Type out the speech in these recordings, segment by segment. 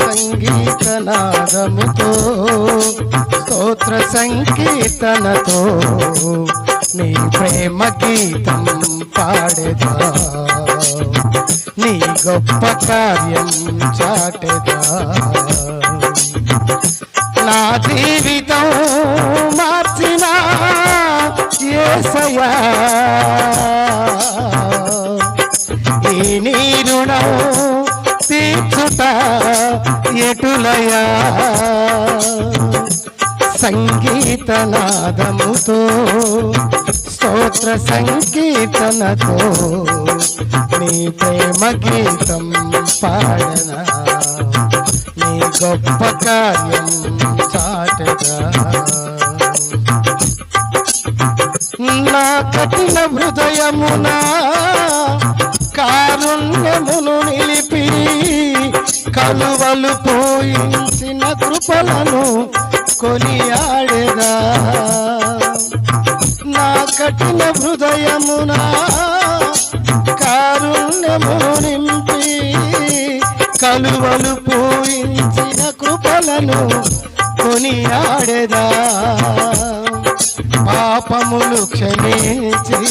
సంగీత నాదముతో స్తోత్ర సంకీర్తనతో నీ ప్రేమ గీతం పాడేదా. నీ గొప్ప కార్యం చాటేదా. నా జీవితం మార్చిన ఏసయా ఈ నీరుణం తీర్చుట ఎటులయా? సంగీతనాదముతో స్తోత్ర సంకీర్తనతో నీ ప్రేమ గీతం పాడన? నీ గొప్ప కార్యం చాటగా నా కఠిన హృదయమునా కారుణ్యమును నిలి కలువలు పోయించిన కృపలను కొనియాడేదా నా కఠిన హృదయమున కారుణ్యము నింపి కలువలు పోయించిన కృపలను కొనియాడేదా పాపములు క్షమించి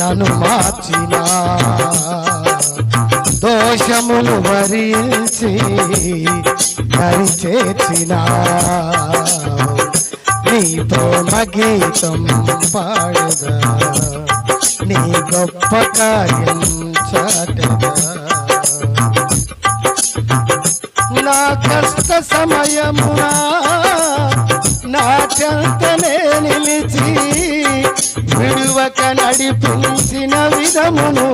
నన్ను మార్చినా. దోషములు భరించి దరి చేర్చిన నీతో గీతం పాడదా నీ గొప్ప కార్యం చాటదా నా కష్ట సమయమునా నా చెంతనే నిలిచి విడువక నడిపించిన విధమును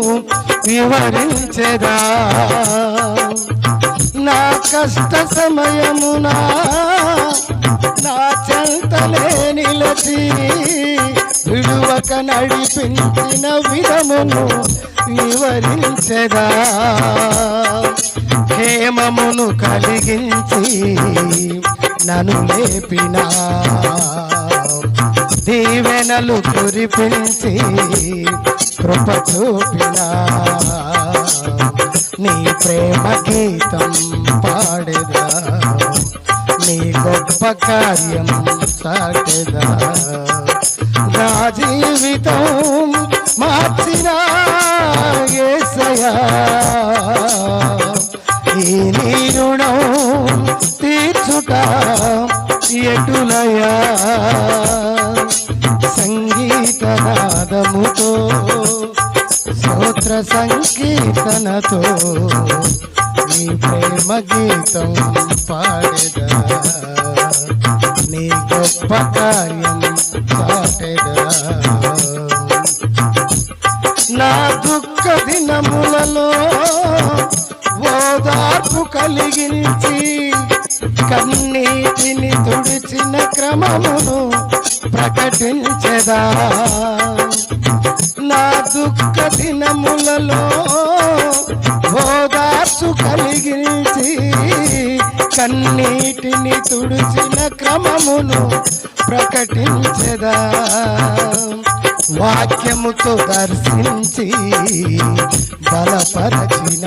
వివరించెదా నా కష్ట సమయమున నా చెంతలేని నిలిచి విడువక నడిపించిన విధమును వివరించెదా హేమమును కలిగించి నన్ను లేపినా. దీవెనలు కురిపించి కృప చూపిన నీ ప్రేమ గీతం పాడేదా నీ గొప్ప కార్యం సాటేదా నా జీవితం మార్చినా ఏసయా ఈ నీ రుణం తీర్చుట ఎటులయా కీర్తనతో నీ ప్రేమ గీతం పాడేదా? నీ గొప్ప కార్యం చాటెదా నా దుఃఖ దినములలో ఓదార్పు కలిగించి కన్నీటిని తుడిచిన క్రమమును ప్రకటించదా? దుఃఖ దినములలో ఓదార్పు కలిగించి కన్నీటిని తుడిచిన క్రమమును ప్రకటించదా. వాక్యముతో దర్శించి బలపరచిన.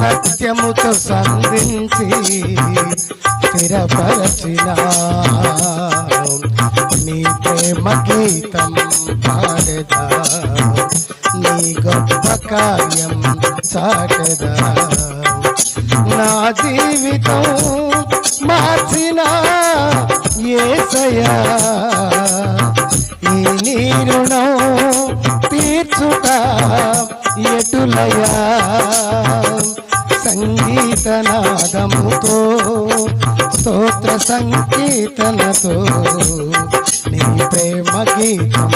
సత్యముతో సంధించి స్థిరపరచిన. నీ ప్రేమ గీతం పాడేదా? నీ గొప్ప కార్యం చాటదా? నా జీవితం మార్చిన ఏసయా ఈ నీ రుణం తీర్చుట ఎటులయా సంగీతనాదముతో స్తోత్ర సంకీర్తనతో నీ ప్రేమ గీతం